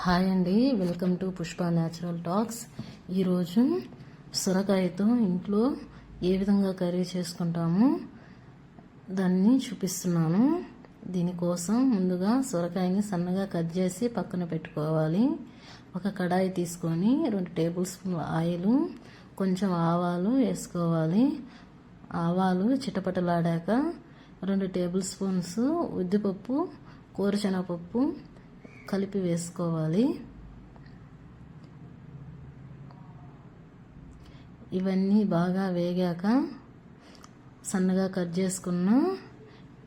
Hi అండి. Welcome to Pushpa natural talks. ఈరోజు సొరకాయతో ఇంట్లో ఏ విధంగా కర్రీ చేసుకుంటామో దాన్ని చూపిస్తున్నాను. దీనికోసం ముందుగా సొరకాయని సన్నగా కట్ చేసి పక్కన పెట్టుకోవాలి. ఒక కడాయి తీసుకొని రెండు టేబుల్ స్పూన్ ఆయిల్ కొంచెం ఆవాలు వేసుకోవాలి. ఆవాలు చిటపటలాడాక రెండు టేబుల్ స్పూన్స్ ఉద్దిపప్పు కూరచెనపప్పు కలిపి వేసుకోవాలి. ఇవన్నీ బాగా వేగాక సన్నగా కట్ చేసుకున్న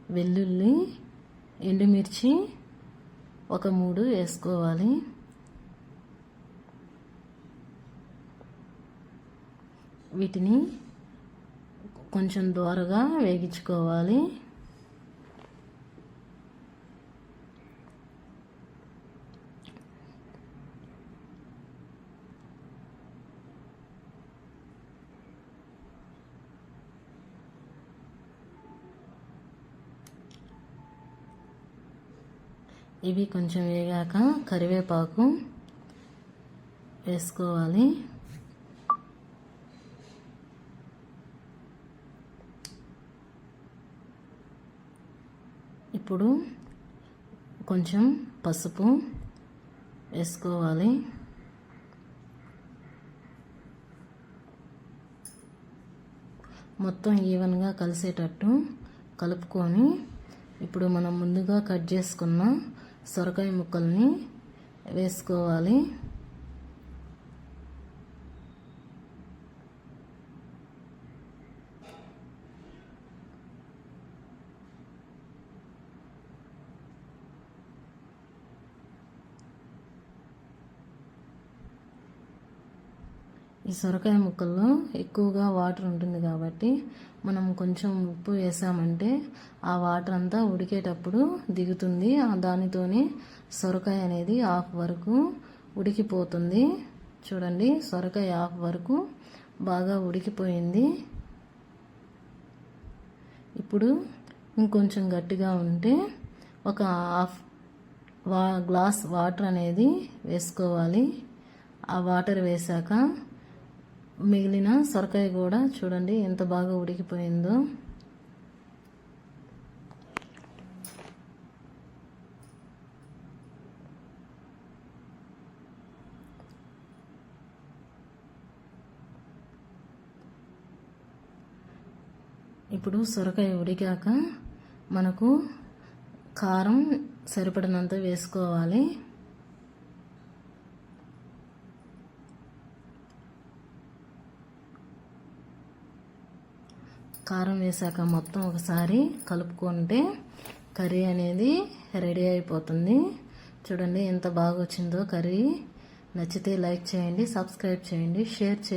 వెల్లుల్లి ఎండుమిర్చి ఒక మూడు వేసుకోవాలి. వీటిని కొంచెం దోరగా వేగించుకోవాలి. ఇవి కొంచెం వేగాక కరివేపాకు వేసుకోవాలి. ఇప్పుడు కొంచెం పసుపు వేసుకోవాలి. మొత్తం ఈవెన్గా కలిసేటట్టు కలుపుకొని ఇప్పుడు మనం ముందుగా కట్ చేసుకున్న సొరకాయ ముక్కల్ని వేసుకోవాలి. ఈ సొరకాయ ముక్కల్లో ఎక్కువగా వాటర్ ఉంటుంది కాబట్టి మనం కొంచెం ఉప్పు వేసామంటే ఆ వాటర్ అంతా ఉడికేటప్పుడు దిగుతుంది. దానితోనే సొరకాయ అనేది హాఫ్ వరకు ఉడికిపోతుంది. చూడండి సొరకాయ హాఫ్ వరకు బాగా ఉడికిపోయింది. ఇప్పుడు ఇంకొంచెం గట్టిగా ఉంటే ఒక హాఫ్ వా గ్లాస్ వాటర్ అనేది వేసుకోవాలి. ఆ వాటర్ వేసాక మిగిలిన సొరకాయ కూడా చూడండి ఎంత బాగా ఉడికిపోయిందో. ఇప్పుడు సొరకాయ ఉడికాక మనకు కారం సరిపడినంత వేసుకోవాలి. కారం వేసాక మొత్తం ఒకసారి కలుపుకుంటే కర్రీ అనేది రెడీ అయిపోతుంది. చూడండి ఎంత బాగా వచ్చిందో కర్రీ. నచ్చితే లైక్ చేయండి సబ్స్క్రైబ్ చేయండి షేర్ చేయండి.